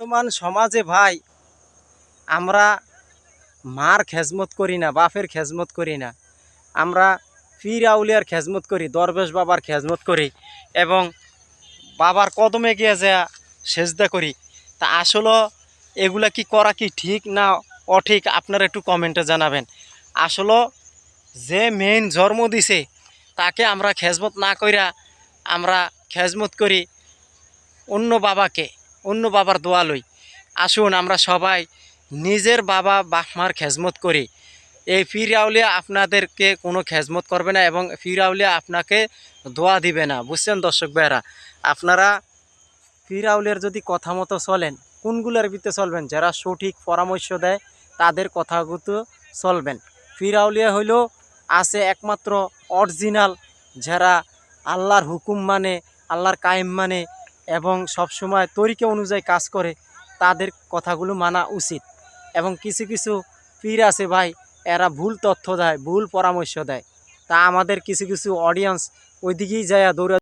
বর্তমান সমাজে ভাই, আমরা মার খেজমত করি না, বাপের খেজমত করি না। আমরা পীর আউলিয়ার খেজমত করি, দরবেশ বাবার খেজমত করি এবং বাবার কদমে গিয়ে যা সেজদা করি। তা আসলে এগুলা কি করা কি ঠিক না অঠিক আপনারা একটু কমেন্টে জানাবেন। আসলে যে মেইন জন্ম দিছে, তাকে আমরা খেজমত না কইরা আমরা খেজমত করি অন্য বাবাকে। অন্য বাবার দোয়া লই। আসুন আমরা সবাই নিজের বাবা বাপমার খেজমত করি। এই ফিরাউলিয়া আপনাদেরকে কোনো খেজমত করবে না এবং ফিরাউলিয়া আপনাকে দোয়া দিবে না। বুঝছেন দর্শক ভাইয়েরা? আপনারা ফিরাউলিয়ার যদি কথা মতো চলেন, কোনগুলোর ভিতরে চলবেন? যারা সঠিক পরামর্শ দেয়, তাদের কথাগুলো চলবেন। ফিরাউলিয়া হইল আছে একমাত্র অরিজিনাল, যারা আল্লাহর হুকুম মানে আল্লাহর কায়েম মানে এবং সবসময় তরিকে অনুযায়ী কাজ করে, তাদের কথাগুলো মানা উচিত। এবং কিছু কিছু পীর আছে ভাই, এরা ভুল তথ্য দেয়, ভুল পরামর্শ দেয়। তা আমাদের কিছু কিছু অডিয়েন্স ওইদিকেই যায় দৌড়া